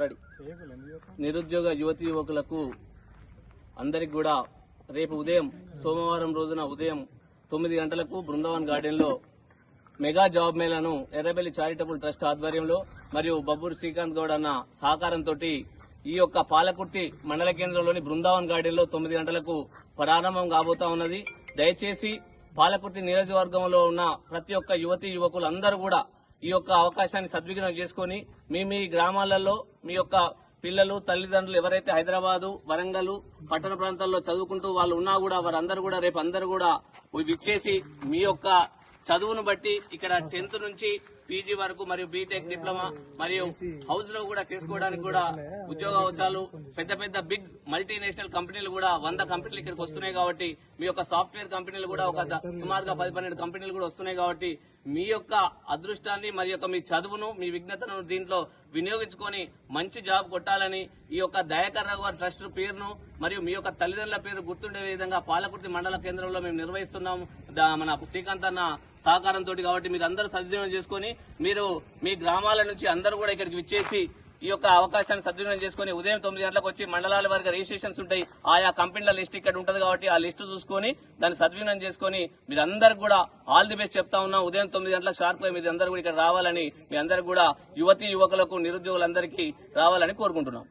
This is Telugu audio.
రెడీ. నిరుద్యోగ యువతి యువకులకు అందరికి కూడా రేపు ఉదయం సోమవారం రోజున ఉదయం తొమ్మిది గంటలకు బృందావన్ గార్డెన్లో మెగా జాబ్ మేళను ఎర్రబెల్లి చారిటబుల్ ట్రస్ట్ ఆధ్వర్యంలో మరియు బబ్బూరు శ్రీకాంత్ గౌడ్ అన్న సహకారంతో ఈ యొక్క పాలకుర్తి మండల కేంద్రంలోని బృందావన్ గార్డెన్లో తొమ్మిది గంటలకు ప్రారంభం కాబోతా ఉన్నది. దయచేసి పాలకుర్తి నియోజకవర్గంలో ఉన్న ప్రతి ఒక్క యువతి యువకులు అందరూ కూడా ఈ యొక్క అవకాశాన్ని సద్వినియోగం చేసుకొని మీ మీ గ్రామాలలో మీ యొక్క పిల్లలు తల్లిదండ్రులు ఎవరైతే హైదరాబాదు వరంగల్ పట్టణ ప్రాంతాల్లో చదువుకుంటూ వాళ్ళు ఉన్నా కూడా వారందరూ కూడా రేపు అందరూ కూడా విచ్చేసి మీ యొక్క చదువును బట్టి ఇక్కడ టెన్త్ నుంచి పీజీ వరకు మరియు బీటెక్ డిప్లొమా మరియు హౌస్లో కూడా చేసుకోవడానికి కూడా ఉద్యోగ అవసరాలు పెద్ద పెద్ద బిగ్ మల్టీనేషనల్ కంపెనీలు కూడా వంద కంపెనీలు ఇక్కడికి వస్తున్నాయి కాబట్టి మీ యొక్క సాఫ్ట్వేర్ కంపెనీలు కూడా ఒక సుమారుగా పది పన్నెండు కంపెనీలు కూడా వస్తున్నాయి కాబట్టి మీ యొక్క అదృష్టాన్ని మరి యొక్క మీ చదువును మీ విజ్ఞతను దీంట్లో వినియోగించుకొని మంచి జాబ్ కొట్టాలని ఈ యొక్క దయాకర్ రావు గారి ట్రస్ట్ పేరును మరియు మీ యొక్క తల్లిదండ్రుల పేరు గుర్తుండే విధంగా పాలకుర్తి మండల కేంద్రంలో మేము నిర్వహిస్తున్నాం. దా- మన శ్రీకాంత్ అన్న సహకారంతో కాబట్టి మీరు అందరూ సద్వినియోగం చేసుకొని మీరు మీ గ్రామాల నుంచి అందరూ కూడా ఇక్కడికి విచ్చేసి ఈ యొక్క అవకాశాన్ని సద్వినియోగం చేసుకొని ఉదయం తొమ్మిది గంటలకు వచ్చి మండలాల వారికి రిజిస్ట్రేషన్స్ ఉంటాయి. ఆయా కంపెనీల లిస్ట్ ఇక్కడ ఉంటుంది కాబట్టి ఆ లిస్టు చూసుకొని దాన్ని సద్వినియోగం చేసుకొని మీరందరికి కూడా ఆల్ ది బెస్ట్ చెప్తా ఉన్నాం. ఉదయం తొమ్మిది గంటలకు షార్ప్గా మీరు అందరూ కూడా ఇక్కడ రావాలని మీ అందరికి కూడా యువతి యువకులకు నిరుద్యోగులందరికీ రావాలని కోరుకుంటున్నాం.